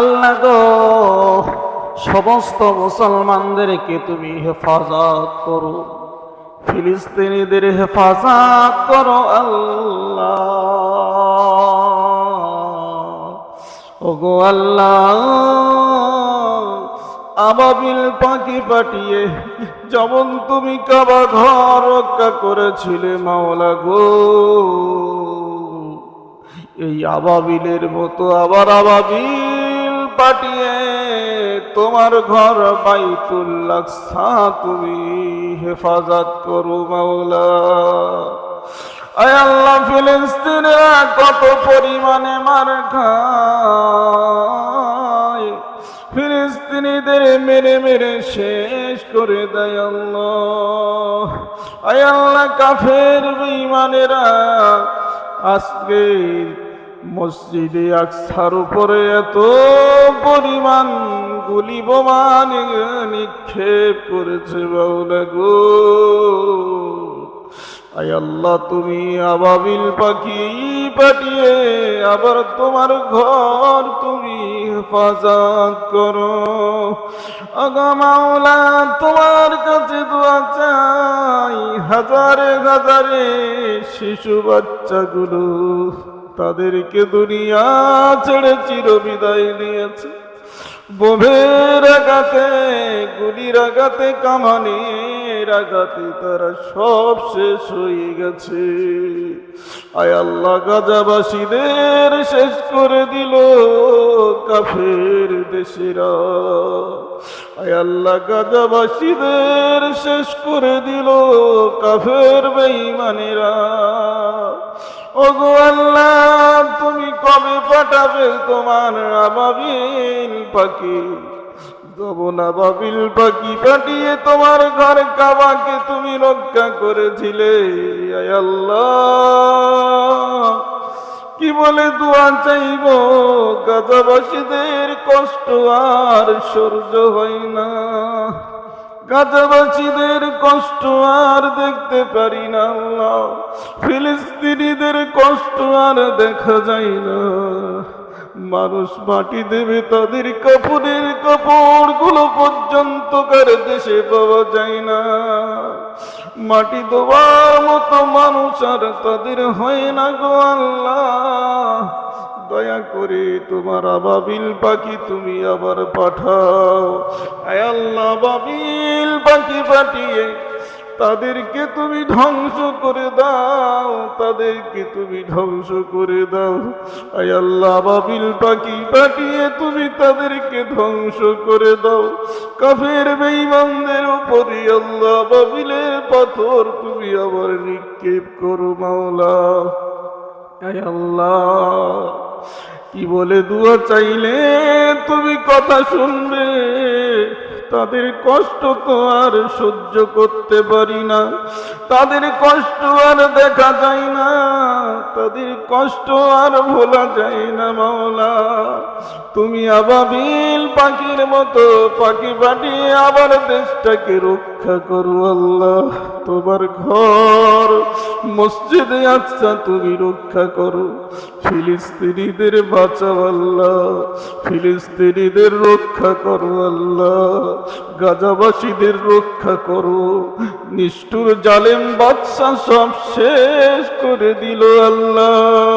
আল্লাহ গো, সমস্ত মুসলমানদেরকে তুমি হেফাজত করো, ফিলিস্তিনিদের হেফাজত করো আল্লাহ। ওগো আল্লাহ, আবাবিল পাখি পাঠিয়ে যেমন তুমি কাবা ঘর রক্ষা করেছিলে মাওলা গো, এই আবাবিলের মতো আবার আবাবিল পাঠিয়ে তোমার ঘর বাইতুল্লাহ তুমি হেফাজত করো মাওলা। আয় আল্লাহ ফিলিস্তিনে কত পরিমাণে মার খায়। ফিলিস্তিনিদের মেরে মেরে শেষ করে দেয় আল্লাহ। আয় আল্লাহ কাফের বেঈমানেরা আজকে মসজিদে আকসার উপরে এত পরিমাণ গুলি বোমা নি- নিক্ষেপ করেছে বাউলা গো। আয় আল্লাহ, তুমি আবাবিল পাখি পাঠিয়ে আবার তোমার ঘর তুমি হেফাজত করো। আগা মাওলা, তোমার কাছে দোয়া চাই হাজারে হাজারে শিশু বাচ্চাগুলো। তাদেরকে দুনিয়া ছেড়ে চির বিদায় নিয়েছে। বোমের আঘাতে, গুলির আঘাতে কামানের আঘাতে তারা সব শেষ হয়ে গেছে। আয় আল্লাহ, গাজাবাসীদের শেষ করে দিল কাফের দেশেরা। আয় আল্লাহ, গাজাবাসীদের শেষ করে দিল কাফের বেঈমানেরা। ওগো আল্লাহ, তুমি কবে পাঠাবে তোমার আবাবিল পাখি? তবন আবাবিল পাখি পাঠিয়ে তোমার ঘর কাবাকে তুমি রক্ষা করেছিলে। কি বলে দোয়া চাইব? গাজাবাসীদের কষ্ট আর সহ্য হয় না। গাজাবাসীদের কষ্ট আর পারি না আল্লাহ। ফিলিস্তিনিদের কষ্ট আর দেখা যায় না। মানুষ মাটি দেবে তাদের কাপড়ের কাপড়গুলো পর্যন্ত কার দেশে পাওয়া যায় না। মাটি দেওয়ার মতো মানুষ আর তাদের হয় না গো আল্লাহ। দয়া করে তোমার আবাবিল পাখি তুমি আবার পাঠাও। আল্লাহ বাবিল পাখি পাঠিয়ে তাদেরকে তুমি ধ্বংস করে দাও, তাদেরকে তুমি ধ্বংস করে দাও। আয় আল্লাহ, বাবিল পাখি পাঠিয়ে তুমি তাদেরকে ধ্বংস করে দাও। কাফের বেঈমানদের উপরে আল্লাহ, বাবিলের পাথর তুমি আবার নিক্ষেপ করো মাওলা। আয় আল্লাহ, কি বলে দুয়া চাইলে তুমি কথা শুনবে। তাদের কষ্ট তো আর সহ্য করতে পারি না। তাদের কষ্ট আর দেখা যায় না। তাদের কষ্ট আর ভোলা যায় না, মাওলা। তুমি আবাবিল পাখির মতো পাখি পাঠিয়ে আবার দেশটাকে রক্ষা করো, আল্লাহ। তোমার ঘর, মসজিদে আচ্ছা তুমি রক্ষা করো। ফিলিস্তিনিদের বাঁচাও, আল্লাহ। ফিলিস্তিনিদের রক্ষা করো, আল্লাহ। গাজাবাসীদের রক্ষা করো। নিষ্ঠুর জালেম বাদশা সব শেষ করে দিল আল্লাহ।